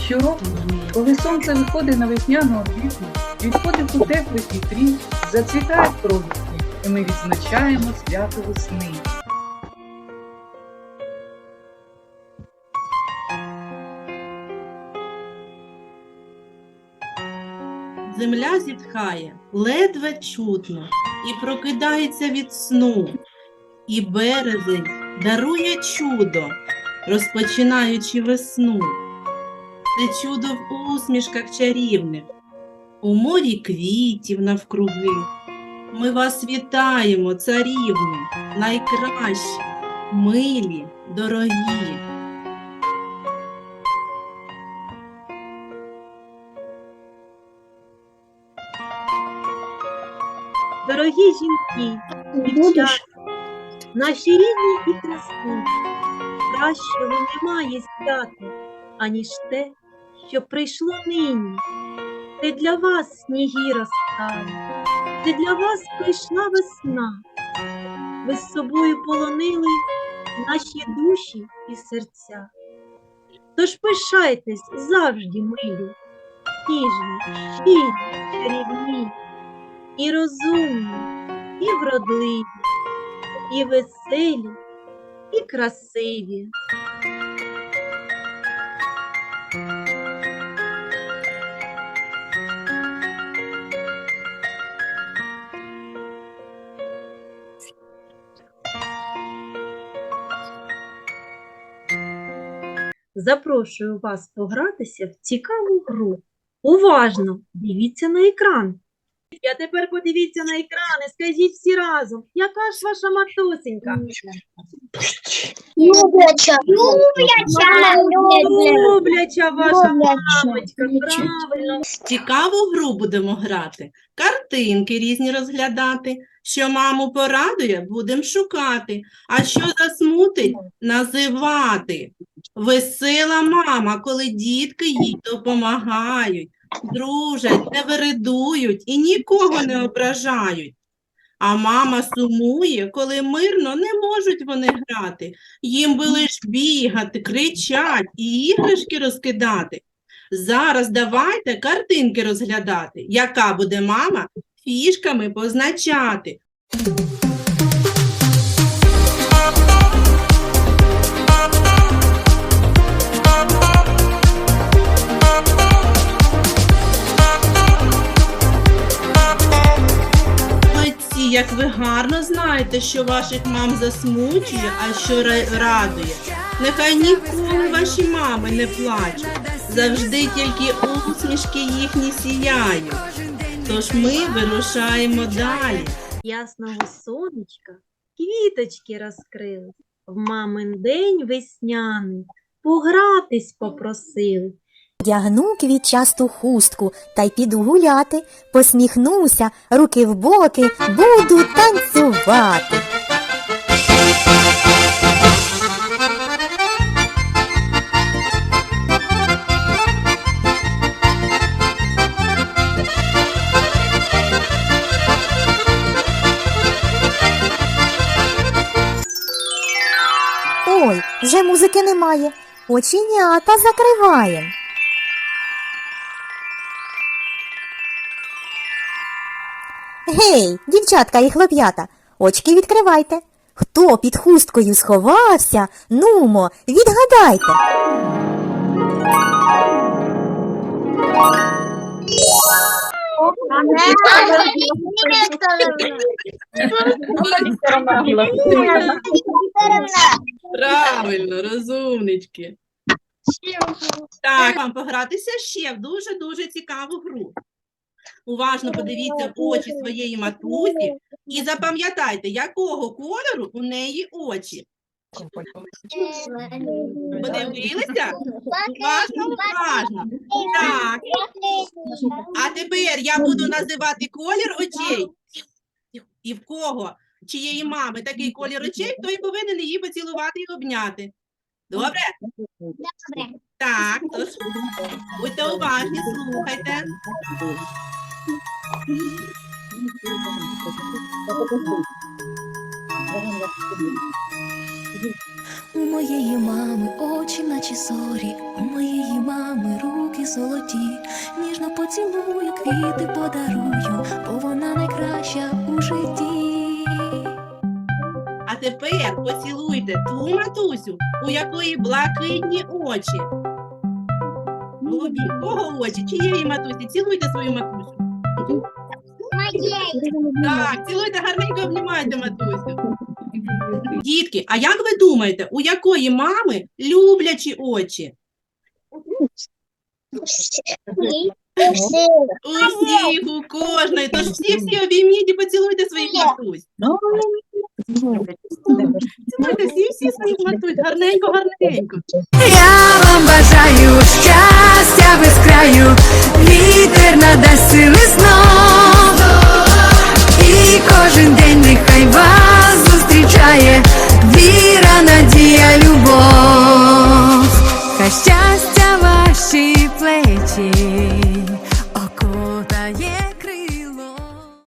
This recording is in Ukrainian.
Щороку, коли сонце виходить на весняну орбіту, відходить у теплих вітрів, зацвітають проліски, і ми відзначаємо свято весни. Земля зітхає, ледве чутно, і прокидається від сну. І березень дарує чудо, розпочинаючи весну. Це чудо в усмішках чарівних, у морі квітів навкруги. Ми вас вітаємо, царівни, найкращі, милі, дорогі. Дорогі жінки, дівчата, наші рідні і красиві, кращого немає свята, аніж те, що прийшло нині. Це для вас сніги розтали, це для вас прийшла весна. Ви з собою полонили наші душі і серця. Тож пишайтесь завжди, милі, ніжні, щирі, чарівні і розумні, і вродливі, і веселі, і красиві. Запрошую вас погратися в цікаву гру. Уважно дивіться на екран. А тепер подивіться на екран і скажіть всі разом, яка ж ваша матусенька? Любляча. Любляча. Любляча ваша мамочка, правильно. Цікаву гру будемо грати, картинки різні розглядати. Що маму порадує, будемо шукати, а що засмутить, називати. Весела мама, коли дітки їй допомагають, дружать, не виридують і нікого не ображають. А мама сумує, коли мирно не можуть вони грати. Їм би лиш бігати, кричать і іграшки розкидати. Зараз давайте картинки розглядати, яка буде мама фішками позначати. Як ви гарно знаєте, що ваших мам засмучує, а що радує. Нехай ніколи ваші мами не плачуть, завжди тільки усмішки їхні сіяють. Тож ми вирушаємо далі. Ясного сонечка квіточки розкрили. В мамин день весняний погратись попросили. Вдягну квітчасту хустку та й піду гуляти, посміхнуся, руки в боки, буду танцювати. Ой, вже музики немає. Оченята закриваєм. Гей, дівчатка і хлоп'ята, очки відкривайте. Хто під хусткою сховався? Нумо, відгадайте. Правильно, розумнички. Так, вам погратися ще в дуже-дуже цікаву гру. Уважно подивіться в очі своєї матусі і запам'ятайте, якого кольору у неї очі. Подивилися? Уважно, уважно. Так, а тепер я буду називати колір очей. І в кого, чиєї мами такий колір очей, той повинен її поцілувати і обняти. Добре? Добре. Так, тож будьте уважні, слухайте. У моєї мами очі, наче зорі, у моєї мами руки золоті, ніжно поцілую, квіти подарую, бо вона найкраща у житті. А тепер поцілуйте ту матусю, у якої блакитні очі. Голубі, кого очі? Чиєї матусі? Цілуйте свою матусю. Так, цілуйте гарненько обнімайте матусю. Дітки, а як ви думаєте, у якої мами люблячі очі? У всіх, у кожної. Тож всі всі обійміть і поцілуйте своїх матусь. Цілуйте всі всі свої матусь. Гарненько, гарненько. Я вам бажаю щастя без краю, вітер надасть сили знов. І кожен день нехай вас зустрічає